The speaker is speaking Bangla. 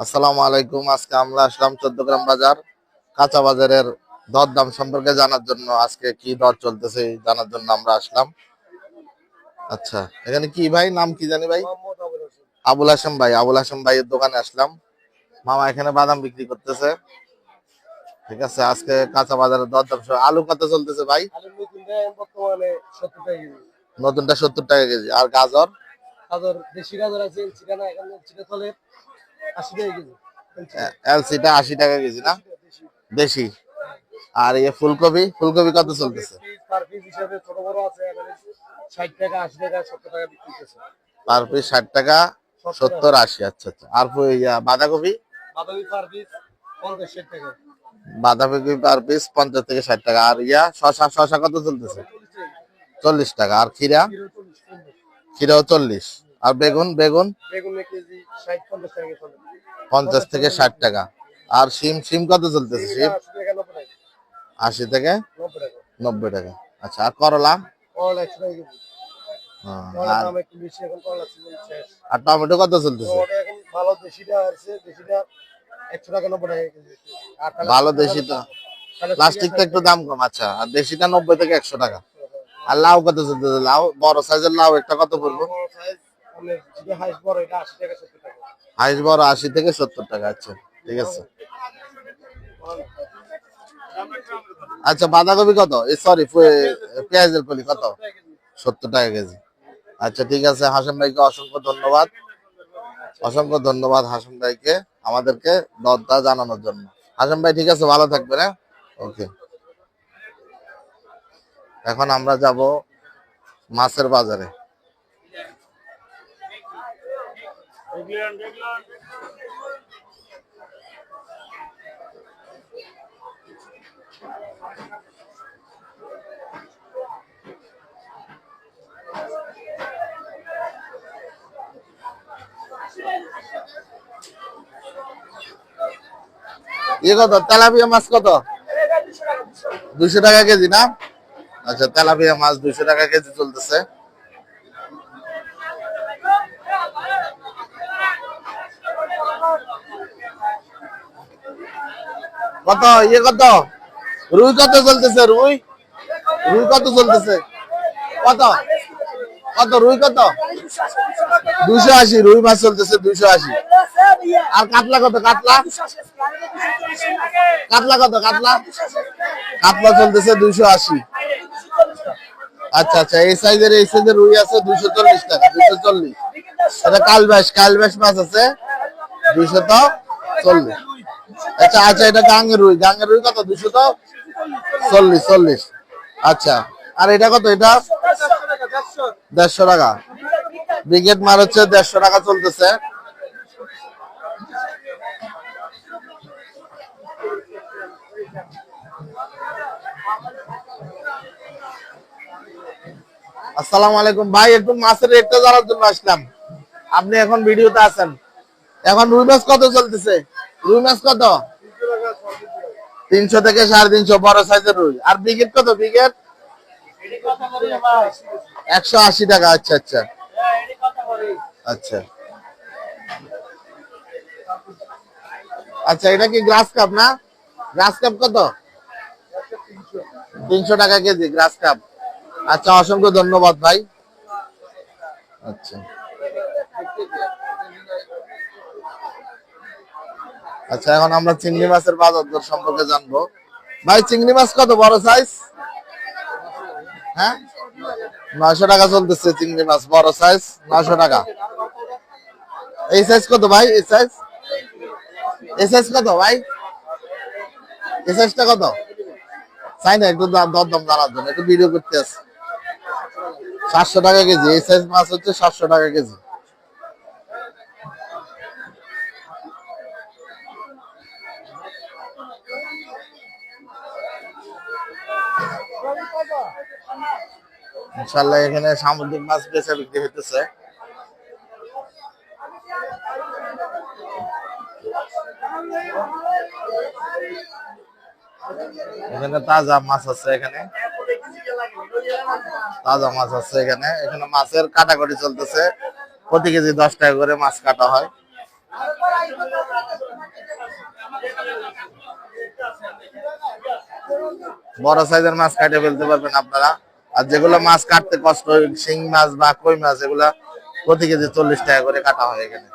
আসসালামু আলাইকুম। আজকে আমরা আসলাম চোদ্দগ্রাম বাজার কাঁচা বাজারের দর দাম সম্পর্কে জানার জন্য। আজকে কি দর চলতেছে জানার জন্য আমরা আসলাম। আচ্ছা এখানে কি ভাই? নাম কি জানি ভাই? আবুল হাসেম ভাই আবুল হাসেম ভাইয়ের দোকানে আসলাম। মামা এখানে বাদাম বিক্রি করতেছে। ঠিক আছে আজকে কাঁচা বাজারের দর দাম আলু কত চলতেছে ভাই? নতুনটা সত্তর টাকা কেজি। নতুনটা সত্তর টাকা কেজি। আর গাজর? গাজর দেশি গাজর আছে এলসিটা আশি টাকা কেজি না? দেশি। আর এই ফুলকপি ফুলকপি কত চলতেছে? পার পিস ষাট টাকা সত্তর আশি আচ্ছা আচ্ছা। আর ইয়া, বাঁধাকপি? বাঁধাকপি পার পিস পঞ্চাশ থেকে ষাট টাকা। আর ইয়া শশা শশা কত চলতেছে? চল্লিশ টাকা। আর খিরা খিরাও চল্লিশ। আর বেগুন বেগুন? পঞ্চাশ থেকে ষাট টাকা। আর শিম শিম কত চলতেছে শিম? আশি থেকে নব্বই টাকা। আচ্ছা আর করলা? আর টমেটো কত চলতেছে? ভালো দেশিটা প্লাস্টিকটা একটু দাম কম আচ্ছা। আর দেশিটা নব্বই থেকে একশো টাকা। আর লাউ কত চলতেছে? লাউ বড় সাইজের লাউ একটা কত পড়ব? বড় size, আপনার যেটা highest বড় এটা 80 টাকা 70 টাকা। হাইস বড় আশি থেকে সত্তর টাকা আচ্ছা ঠিক আছে। আচ্ছা বাঁধাকপি কত? সরি পেঁয়াজের কলি কত? সত্তর টাকা কেজি। আচ্ছা ঠিক আছে হাসেম ভাইকে অসংখ্য ধন্যবাদ। অসংখ্য ধন্যবাদ হাসেম ভাইকে আমাদেরকে দরদা জানানোর জন্য। হাসেম ভাই ঠিক আছে ভালো থাকবেন হ্যাঁ? ওকে। এখন আমরা যাব মাছের বাজারে। ইয়ে কত? তেলাপিয়া মাছ কত? দুইশো টাকা কেজি না? আচ্ছা তেলাপিয়া মাছ দুইশো টাকা কেজি চলতেছে। কত? ইয়ে কত? রুই কত চলতেছে, রুই? রুই কত চলতেছে? কত? কত, রুই কত? দুইশো আশি, রুই মাছ চলতেছে দুইশো আশি। আর কাতলা কত? কাতলা? কাতলা কত? কাতলা? কাতলা চলতেছে দুইশো আশি। আচ্ছা আচ্ছা এই সাইজের এই সাইজের রুই আছে দুইশো চল্লিশ টাকা, দুইশো চল্লিশ। এটা কালবাস কালবাস মাছ আছে দুইশো তো চল্লিশ। আচ্ছা আচ্ছা এটা গাঙ্গের রুই। গাঙ্গের রুই কত? দুইশো তো? চল্লিশ চল্লিশ। আচ্ছা আর এটা কত? এটা দেড়শো টাকা। ব্রিগেড মার হচ্ছে দেড়শো টাকা চলতেছে। আসসালামু আলাইকুম। ভাই, একটু মাছের রেটটা জানার জন্য আসলাম। আপনি এখন ভিডিওতে আছেন। এখন রুই মাছ কত চলতেছে? রুই কত? তিনশো থেকে সাড়ে তিনশো, বড় সাইজের রুই। আর ব্রিগেড কত? ব্রিগেড? একশো আশি টাকা আচ্ছা আচ্ছা। আচ্ছা। আচ্ছা এটা কি গ্রাস কাপ না? গ্রাস কাপ কত? তিনশো টাকা কেজি, গ্রাস কাপ। আচ্ছা অসংখ্য ধন্যবাদ ভাই। আচ্ছা। আচ্ছা এখন আমরা চিংড়ি মাছের বাজার দর সম্পর্কে জানব। ভাই, চিংড়ি মাছ কত? বড় সাইজ হ্যাঁ? নয়শো টাকা চলতেছে চিংড়ি মাছ, বড় সাইজ নয়শো টাকা। এই সাইজ কত ভাই? এই সাইজ এই সাইজ কত ভাই? এই সাইজটা কত? চাই না, একটু দাম দর জানার জন্য, একটু ভিডিও করতে আছে সাতশো টাকা কেজি, এই সাইজ মাছ হচ্ছে সাতশো টাকা কেজি। ইনশাল্লাহ এখানে সামুদ্রিক মাছ বেচা বিক্রি হইতেছে। এখানে তাজা মাছ আছে এখানে। তাজা মাছ আছে এখানে। এখানে মাছের কাটাকাটি চলতেছে। প্রতি কেজি দশ টাকা করে মাছ কাটা হয়। বড় সাইজের মাছ কাটে ফেলতে পারবেন আপনারা। আর যেগুলো মাছ কাটতে কষ্ট শিং মাছ বা কই মাছ, এগুলা প্রতি কেজি চল্লিশ টাকা করে কাটা হয় এখানে।